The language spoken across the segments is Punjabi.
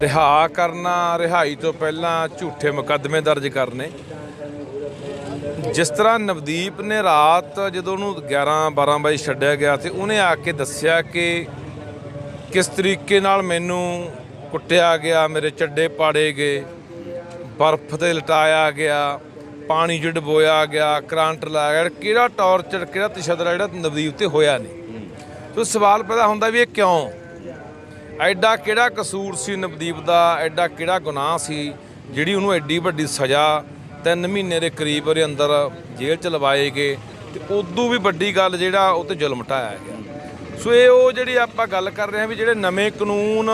ਰਿਹਾ ਕਰਨਾ ਰਿਹਾਈ ਤੋਂ ਪਹਿਲਾਂ ਝੂਠੇ ਮੁਕੱਦਮੇ ਦਰਜ ਕਰਨੇ। ਜਿਸ ਤਰ੍ਹਾਂ ਨਵਦੀਪ ਨੇ ਰਾਤ ਜਦੋਂ ਉਹਨੂੰ 11 12 ਵਜੇ ਛੱਡਿਆ ਗਿਆ ਤੇ ਉਹਨੇ ਆ ਕੇ ਦੱਸਿਆ ਕਿ ਕਿਸ ਤਰੀਕੇ ਨਾਲ ਮੈਨੂੰ ਕੁੱਟਿਆ ਗਿਆ ਮੇਰੇ ਚੱਡੇ ਪਾੜੇ ਗਏ ਬਰਫ਼ ਤੇ ਲਟਾਇਆ ਗਿਆ ਪਾਣੀ 'ਚ ਡਬੋਇਆ ਗਿਆ ਕਰੰਟ ਲਾਇਆ ਗਿਆ ਕਿਹੜਾ ਟੌਰਚਰ ਕਿਹੜਾ ਤਸ਼ੱਦਦ ਜਿਹੜਾ ਨਵਦੀਪ ਤੇ ਹੋਇਆ ਨਹੀਂ। ਸੋ ਸਵਾਲ ਪੈਦਾ ਹੁੰਦਾ ਵੀ ਇਹ ਕਿਉਂ? ਐਡਾ ਕਿਹੜਾ ਕਸੂਰ ਸੀ ਨਵਦੀਪ ਦਾ? ਐਡਾ ਕਿਹੜਾ ਗੁਨਾਹ ਸੀ ਜਿਹੜੀ ਉਹਨੂੰ ਐਡੀ ਵੱਡੀ ਸਜ਼ਾ 3 ਮਹੀਨੇ ਦੇ ਕਰੀਬ ਉਹਦੇ ਅੰਦਰ ਜੇਲ੍ਹ ਚ ਲਵਾਏ ਗਏ ਤੇ ਉਦੋਂ ਵੀ ਵੱਡੀ ਗੱਲ ਜਿਹੜਾ ਉਹ ਤੇ ਜ਼ੁਲਮ ਢਾਇਆ ਗਿਆ। ਸੋ ਇਹ ਉਹ ਜਿਹੜੀ ਆਪਾਂ ਗੱਲ ਕਰ ਰਹੇ ਹਾਂ ਵੀ ਜਿਹੜੇ ਨਵੇਂ ਕਾਨੂੰਨ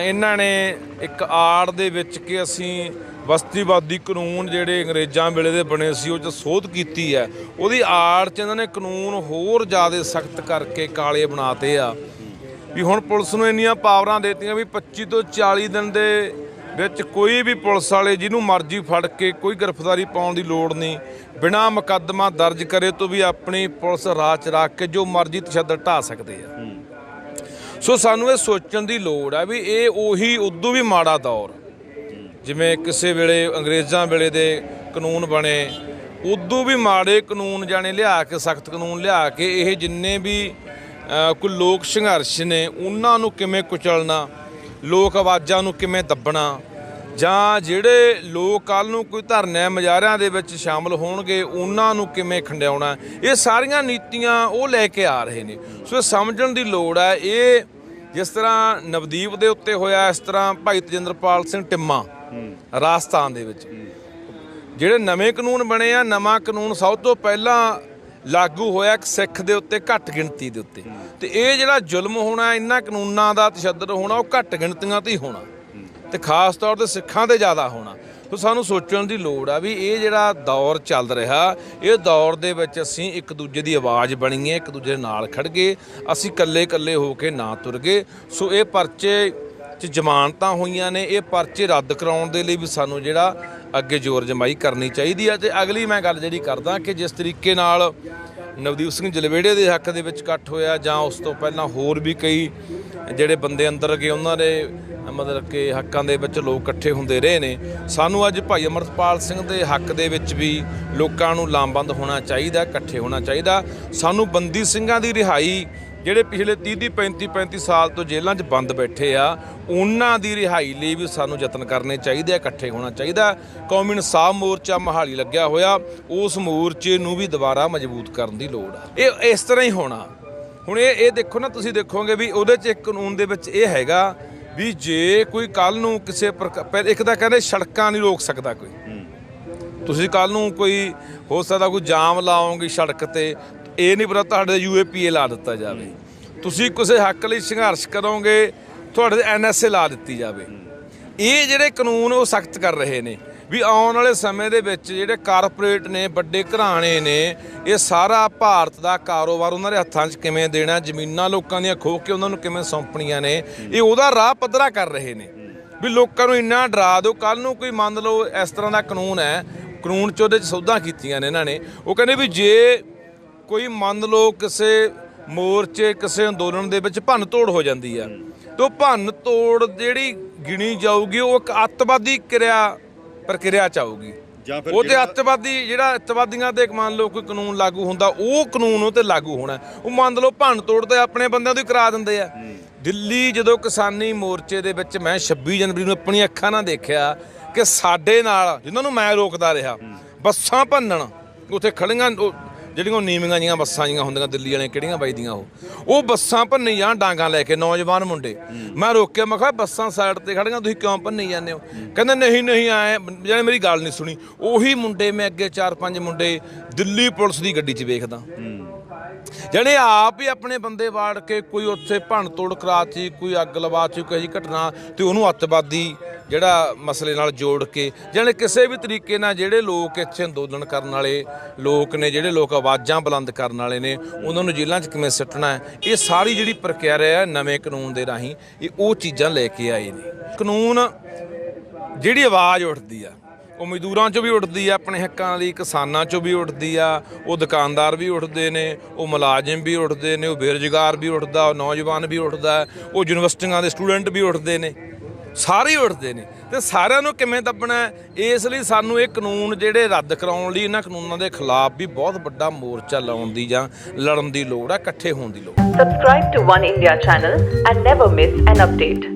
ਇਹਨਾਂ ਨੇ ਇੱਕ ਆੜ ਦੇ ਵਿੱਚ ਕਿ ਅਸੀਂ ਬਸਤੀਵਾਦੀ ਕਾਨੂੰਨ ਜਿਹੜੇ ਅੰਗਰੇਜ਼ਾਂ ਵੇਲੇ ਦੇ ਬਣੇ ਸੀ ਉਹ 'ਚ ਸੋਧ ਕੀਤੀ ਹੈ, ਉਹਦੀ ਆੜ 'ਚ ਇਹਨਾਂ ਨੇ ਕਾਨੂੰਨ ਹੋਰ ਜ਼ਿਆਦਾ ਸਖਤ ਕਰਕੇ ਕਾਲੇ ਬਣਾਤੇ ਆ। ਵੀ ਹੁਣ ਪੁਲਿਸ ਨੂੰ ਇੰਨੀਆਂ ਪਾਵਰਾਂ ਦੇਤੀਆਂ ਵੀ 25 ਤੋਂ 40 ਦਿਨ ਦੇ ਵਿੱਚ ਕੋਈ ਵੀ ਪੁਲਿਸ ਵਾਲੇ ਜਿਹਨੂੰ ਮਰਜ਼ੀ ਫੜ ਕੇ ਕੋਈ ਗ੍ਰਿਫਤਾਰੀ ਪਾਉਣ ਦੀ ਲੋੜ ਨਹੀਂ ਬਿਨਾ ਮੁਕੱਦਮਾ ਦਰਜ ਕਰੇ ਤੋਂ ਵੀ ਆਪਣੀ ਪੁਲਿਸ ਰਾਹ ਚ ਰੱਖ ਕੇ ਜੋ ਮਰਜ਼ੀ ਤਸ਼ੱਦਦ ਢਾ ਸਕਦੇ ਆ। ਸੋ ਸਾਨੂੰ ਇਹ ਸੋਚਣ ਦੀ ਲੋੜ ਆ ਵੀ ਇਹ ਉਹੀ ਉਦੋਂ ਵੀ ਮਾੜਾ ਦੌਰ ਜਿਵੇਂ ਕਿਸੇ ਵੇਲੇ ਅੰਗਰੇਜ਼ਾਂ ਵੇਲੇ ਦੇ ਕਾਨੂੰਨ ਬਣੇ ਉਦੋਂ ਵੀ ਮਾੜੇ ਕਾਨੂੰਨ ਜਾਣੇ ਲਿਆ ਕੇ ਸਖਤ ਕਾਨੂੰਨ ਲਿਆ ਕੇ ਇਹ ਜਿੰਨੇ ਵੀ ਅ, ਕੋਈ ਲੋਕ ਸੰਘਰਸ਼ ਨੇ ਉਹਨਾਂ ਨੂੰ ਕਿਵੇਂ ਕੁਚਲਣਾ ਲੋਕ ਆਵਾਜ਼ਾਂ ਨੂੰ ਕਿਵੇਂ ਦੱਬਣਾ ਜਾਂ ਜਿਹੜੇ ਲੋਕ ਕੱਲ ਨੂੰ ਕੋਈ ਧਰਨੇ ਮਜ਼ਾਰਿਆਂ ਦੇ ਵਿੱਚ ਸ਼ਾਮਲ ਹੋਣਗੇ ਉਹਨਾਂ ਨੂੰ ਕਿਵੇਂ ਖੰਡਿਆਉਣਾ ਇਹ ਸਾਰੀਆਂ ਨੀਤੀਆਂ ਉਹ ਲੈ ਕੇ ਆ ਰਹੇ ਨੇ। ਸੋ ਇਹ ਸਮਝਣ ਦੀ ਲੋੜ ਹੈ ਇਹ ਜਿਸ ਤਰ੍ਹਾਂ ਨਵਦੀਪ ਦੇ ਉੱਤੇ ਹੋਇਆ ਇਸ ਤਰ੍ਹਾਂ ਭਾਈ ਤਜਿੰਦਰਪਾਲ ਸਿੰਘ ਟਿੰਮਾ ਰਾਜਸਥਾਨ ਦੇ ਵਿੱਚ। ਜਿਹੜੇ ਨਵੇਂ ਕਾਨੂੰਨ ਬਣੇ ਆ ਨਵਾਂ ਕਾਨੂੰਨ ਸਭ ਤੋਂ ਪਹਿਲਾਂ ਲਾਗੂ ਹੋਇਆ ਇੱਕ ਸਿੱਖ ਦੇ ਉੱਤੇ ਘੱਟ ਗਿਣਤੀ ਦੇ ਉੱਤੇ। ਤੇ ਇਹ ਜਿਹੜਾ ਜ਼ੁਲਮ ਹੋਣਾ, ਇਹਨਾਂ ਕਾਨੂੰਨਾਂ ਦਾ ਤਸ਼ੱਦਦ ਹੋਣਾ, ਉਹ ਘੱਟ ਗਿਣਤੀਆਂ ਤੇ ਹੀ ਹੋਣਾ। ਤੇ ਖਾਸ ਤੌਰ ਤੇ ਸਿੱਖਾਂ ਤੇ ਜ਼ਿਆਦਾ ਹੋਣਾ। ਸੋ ਸਾਨੂੰ ਸੋਚਣ ਦੀ ਲੋੜ ਆ ਵੀ ਇਹ ਜਿਹੜਾ ਦੌਰ ਚੱਲ ਰਿਹਾ, ਇਹ ਦੌਰ ਦੇ ਵਿੱਚ ਅਸੀਂ ਇੱਕ ਦੂਜੇ ਦੀ ਆਵਾਜ਼ ਬਣੀਏ, ਇੱਕ ਦੂਜੇ ਨਾਲ ਖੜ ਗਏ ਅਸੀਂ ਇਕੱਲੇ ਇਕੱਲੇ ਹੋ ਕੇ ਨਾ ਤੁਰ ਗਏ ਸੋ ਇਹ ਪਰਚੇ ਚ ਜ਼ਮਾਨਤਾਂ ਹੋਈਆਂ ਨੇ, ਇਹ ਪਰਚੇ ਰੱਦ ਕਰਾਉਣ ਦੇ ਲਈ ਵੀ ਸਾਨੂੰ ਜਿਹੜਾ ਅੱਗੇ ਜ਼ੋਰ ਜਮਾਈ ਕਰਨੀ ਚਾਹੀਦੀ ਹੈ ਤੇ ਅਗਲੀ ਮੈਂ ਗੱਲ ਜਿਹੜੀ ਕਰਦਾ ਕਿ ਜਿਸ ਤਰੀਕੇ ਨਾਲ ਨਵਦੀਪ ਸਿੰਘ ਜਲਵੇੜੇ ਦੇ ਹੱਕ ਦੇ ਵਿੱਚ ਇਕੱਠ ਹੋਇਆ ਜਾਂ ਉਸ ਤੋਂ ਪਹਿਲਾਂ ਹੋਰ ਵੀ ਕਈ ਜਿਹੜੇ ਬੰਦੇ ਅੰਦਰ ਗਏ, ਉਹਨਾਂ ਦੇ ਮਤਲਬ ਕਿ ਹੱਕਾਂ ਦੇ ਵਿੱਚ ਲੋਕ ਇਕੱਠੇ ਹੁੰਦੇ ਰਹੇ ਨੇ। ਸਾਨੂੰ ਅੱਜ ਭਾਈ ਅਮਰਪਾਲ ਸਿੰਘ ਦੇ ਹੱਕ ਦੇ ਵਿੱਚ ਵੀ ਲੋਕਾਂ ਨੂੰ ਲਾਮਬੰਦ ਹੋਣਾ ਚਾਹੀਦਾ, ਇਕੱਠੇ ਹੋਣਾ ਚਾਹੀਦਾ। ਸਾਨੂੰ ਬੰਦੀ ਸਿੰਘਾਂ ਦੀ ਰਿਹਾਈ ਜਿਹੜੇ ਪਿਛਲੇ 30 30 35 35 ਸਾਲ ਤੋਂ ਜੇਲ੍ਹਾਂ 'ਚ ਬੰਦ ਬੈਠੇ ਆ ਉਹਨਾਂ ਦੀ ਰਿਹਾਈ ਲਈ ਵੀ ਸਾਨੂੰ ਯਤਨ ਕਰਨੇ ਚਾਹੀਦੇ ਆ ਇਕੱਠੇ ਹੋਣਾ ਚਾਹੀਦਾ ਕੌਮੀ ਇਨਸਾਫ ਮੋਰਚਾ ਮਹਾਲੀ ਲੱਗਿਆ ਹੋਇਆ ਉਸ ਮੋਰਚੇ ਨੂੰ ਵੀ ਦੁਬਾਰਾ ਮਜ਼ਬੂਤ ਕਰਨ ਦੀ ਲੋੜ ਆ। ਇਹ ਇਸ ਤਰ੍ਹਾਂ ਹੀ ਹੋਣਾ। ਹੁਣ ਇਹ ਇਹ ਦੇਖੋ ਨਾ ਤੁਸੀਂ ਦੇਖੋਗੇ ਵੀ ਉਹਦੇ 'ਚ ਇੱਕ ਕਾਨੂੰਨ ਦੇ ਵਿੱਚ ਇਹ ਹੈਗਾ ਵੀ ਜੇ ਕੋਈ ਕੱਲ ਨੂੰ ਕਿਸੇ ਪ੍ਰਕਾ- ਪਹਿਲਾਂ ਇੱਕ ਤਾਂ ਕਹਿੰਦੇ ਸੜਕਾਂ ਨਹੀਂ ਰੋਕ ਸਕਦਾ ਕੋਈ। ਤੁਸੀਂ ਕੱਲ ਨੂੰ ਕੋਈ ਹੋ ਸਕਦਾ ਕੋਈ ਜਾਮ ਲਾਓਗੇ ਸੜਕ ਤੇ ਇਹ ਨਹੀਂ ਪਤਾ ਤੁਹਾਡੇ ਯੂਏਪੀਏ ਲਾ ਦਿੱਤਾ ਜਾਵੇ। ਤੁਸੀਂ ਕਿਸੇ ਹੱਕ ਲਈ ਸੰਘਰਸ਼ ਕਰੋਗੇ, ਤੁਹਾਡੇ ਐਨਐਸਏ ਲਾ ਦਿੱਤੀ ਜਾਵੇ। ਇਹ ਜਿਹੜੇ ਕਾਨੂੰਨ ਉਹ ਸਖਤ ਕਰ ਰਹੇ ਨੇ ਵੀ ਆਉਣ ਵਾਲੇ ਸਮੇਂ ਦੇ ਵਿੱਚ ਜਿਹੜੇ ਕਾਰਪੋਰੇਟ ਨੇ, ਵੱਡੇ ਘਰਾਣੇ ਨੇ, ਇਹ ਸਾਰਾ ਭਾਰਤ ਦਾ ਕਾਰੋਬਾਰ ਉਹਨਾਂ ਦੇ ਹੱਥਾਂ 'ਚ ਕਿਵੇਂ ਦੇਣਾ, ਜ਼ਮੀਨਾਂ ਲੋਕਾਂ ਦੀਆਂ ਖੋਹ ਕੇ ਉਹਨਾਂ ਨੂੰ ਕਿਵੇਂ ਸੌਂਪਣੀਆਂ ਨੇ, ਇਹ ਉਹਦਾ ਰਾਹ ਪੱਧਰਾ ਕਰ ਰਹੇ ਨੇ। ਵੀ ਲੋਕਾਂ ਨੂੰ ਇੰਨਾ ਡਰਾ ਦਿਓ ਕੱਲ ਨੂੰ ਕੋਈ ਮੰਨ ਲਓ ਇਸ ਤਰ੍ਹਾਂ ਦਾ ਕਾਨੂੰਨ ਹੈ, ਕਾਨੂੰਨ ਚ ਉਹਦੇ ਚ ਸੌਦਾ ਕੀਤੀਆਂ ਨੇ ਇਹਨਾਂ ਨੇ, ਉਹ ਕਹਿੰਦੇ ਵੀ ਜੇ ਕੋਈ ਮੰਨ ਲਓ ਕਿਸੇ ਮੋਰਚੇ ਕਿਸੇ ਅੰਦੋਲਨ ਦੇ ਵਿੱਚ ਭੰਨ ਤੋੜ ਹੋ ਜਾਂਦੀ ਆ। ਤੇ ਭੰਨ ਤੋੜ ਜਿਹੜੀ ਗਿਣੀ ਜਾਊਗੀ ਉਹ ਇੱਕ ਅੱਤਵਾਦੀ ਕਿਰਿਆ ਪ੍ਰਕਿਰਿਆ ਚ ਆਊਗੀ। ਉਹ ਤੇ ਅੱਤਵਾਦੀ ਜਿਹੜਾ ਅੱਤਵਾਦੀਆਂ ਤੇ ਮੰਨ ਲਓ ਕੋਈ ਕਾਨੂੰਨ ਲਾਗੂ ਹੁੰਦਾ ਉਹ ਕਾਨੂੰਨ ਉਹ ਤੇ ਲਾਗੂ ਹੋਣਾ। ਉਹ ਮੰਨ ਲਓ ਭੰਨ ਤੋੜ ਤੇ ਆਪਣੇ ਬੰਦਿਆਂ ਤੋਂ ਕਰਾ ਦਿੰਦੇ ਆ। ਦਿੱਲੀ ਜਦੋਂ ਕਿਸਾਨੀ ਮੋਰਚੇ ਦੇ ਵਿੱਚ ਮੈਂ 26 ਜਨਵਰੀ ਨੂੰ ਆਪਣੀ ਅੱਖਾਂ ਨਾਲ ਦੇਖਿਆ ਕਿ ਸਾਡੇ ਨਾਲ ਜਿਨ੍ਹਾਂ ਨੂੰ ਮੈਂ ਰੋਕਦਾ ਰਿਹਾ ਬੱਸਾਂ ਭੰਨਣ ਉੱਥੇ ਖੜੀਆਂ ਜਿਹੜੀਆਂ ਉਹ ਨੀਵੀਆਂ ਜੀਆਂ ਬੱਸਾਂ ਜੀਆਂ ਹੁੰਦੀਆਂ ਦਿੱਲੀ ਵਾਲੀਆਂ, ਕਿਹੜੀਆਂ ਵੱਜਦੀਆਂ ਉਹ? ਉਹ ਬੱਸਾਂ ਭੰਨੀ ਜਾਂ ਡਾਂਗਾਂ ਲੈ ਕੇ, ਨੌਜਵਾਨ ਮੁੰਡੇ। ਮੈਂ ਰੋਕਿਆ ਮੈਂ ਕਿਹਾ ਬੱਸਾਂ ਸਾਈਡ ਤੇ ਖੜੀਆਂ ਤੁਸੀਂ ਕਿਉਂ ਭੰਨੀ ਜਾਂਦੇ ਹੋ? ਕਹਿੰਦੇ, ਨਹੀਂ ਨਹੀਂ, ਆਏ। ਜਾਨੇ ਮੇਰੀ ਗੱਲ ਨਹੀਂ ਸੁਣੀ। ਉਹੀ ਮੁੰਡੇ ਮੈਂ ਅੱਗੇ ਚਾਰ ਪੰਜ ਮੁੰਡੇ ਦਿੱਲੀ ਪੁਲਿਸ ਦੀ ਗੱਡੀ 'ਚ ਵੇਖਦਾ। ਜਿਹੜੇ ਆਪ ਹੀ ਆਪਣੇ ਬੰਦੇ ਵਾੜ ਕੇ ਕੋਈ ਉੱਥੇ ਭੰਨ ਤੋੜ ਕਰਾਤੀ, ਕੋਈ ਅੱਗ ਲਵਾਤੀ, ਕੋਈ ਜੀ ਘਟਨਾ ਤੇ ਉਹਨੂੰ ਅੱਤਵਾਦੀ ਜਿਹੜਾ ਮਸਲੇ ਨਾਲ ਜੋੜ ਕੇ, ਜਾਣੀ ਕਿਸੇ ਵੀ ਤਰੀਕੇ ਨਾਲ ਜਿਹੜੇ ਲੋਕ ਇੱਥੇ ਅੰਦੋਲਨ ਕਰਨ ਵਾਲੇ ਲੋਕ ਨੇ, ਜਿਹੜੇ ਲੋਕ ਆਵਾਜ਼ਾਂ ਬੁਲੰਦ ਕਰਨ ਵਾਲੇ ਨੇ, ਉਹਨਾਂ ਨੂੰ ਜੇਲ੍ਹਾਂ 'ਚ ਕਿਵੇਂ ਸਿੱਟਣਾ ਇਹ ਸਾਰੀ ਜਿਹੜੀ ਪ੍ਰਕਿਰਿਆ ਹੈ ਨਵੇਂ ਕਾਨੂੰਨ ਦੇ ਰਾਹੀਂ, ਇਹ ਉਹ ਚੀਜ਼ਾਂ ਲੈ ਕੇ ਆਏ ਨੇ। ਕਾਨੂੰਨ ਜਿਹੜੀ ਆਵਾਜ਼ ਉੱਠਦੀ ਆ ਉਹ ਮਜ਼ਦੂਰਾਂ ਚੋਂ ਵੀ ਉੱਠਦੀ ਆ, ਆਪਣੇ ਹੱਕਾਂ ਲਈ ਕਿਸਾਨਾਂ ਚੋਂ ਵੀ ਉੱਠਦੀ ਆ, ਉਹ ਦੁਕਾਨਦਾਰ ਵੀ ਉੱਠਦੇ ਨੇ, ਉਹ ਮੁਲਾਜ਼ਮ ਵੀ ਉੱਠਦੇ ਨੇ, ਉਹ ਬੇਰੁਜ਼ਗਾਰ ਵੀ ਉੱਠਦਾ, ਉਹ ਨੌਜਵਾਨ ਵੀ ਉੱਠਦਾ, ਉਹ ਯੂਨੀਵਰਸਿਟੀਆਂ ਦੇ ਸਟੂਡੈਂਟ ਵੀ ਉੱਠਦੇ ਨੇ, ਸਾਰੇ ਉੱਠਦੇ ਨੇ ਤੇ ਸਾਰਿਆਂ ਨੂੰ ਕਿਵੇਂ ਦੱਬਣਾ ਇਸ ਲਈ ਸਾਨੂੰ ਇਹ ਕਾਨੂੰਨ ਜਿਹੜੇ ਰੱਦ ਕਰਾਉਣ ਲਈ ਇਹਨਾਂ ਕਾਨੂੰਨਾਂ ਦੇ ਖਿਲਾਫ ਵੀ ਬਹੁਤ ਵੱਡਾ ਮੋਰਚਾ ਲਾਉਣ ਦੀ ਜਾਂ ਲੜਨ ਦੀ ਲੋੜ ਹੈ ਇਕੱਠੇ ਹੋਣ ਦੀ ਲੋੜ ਹੈ। Subscribe to One India channel and never miss an.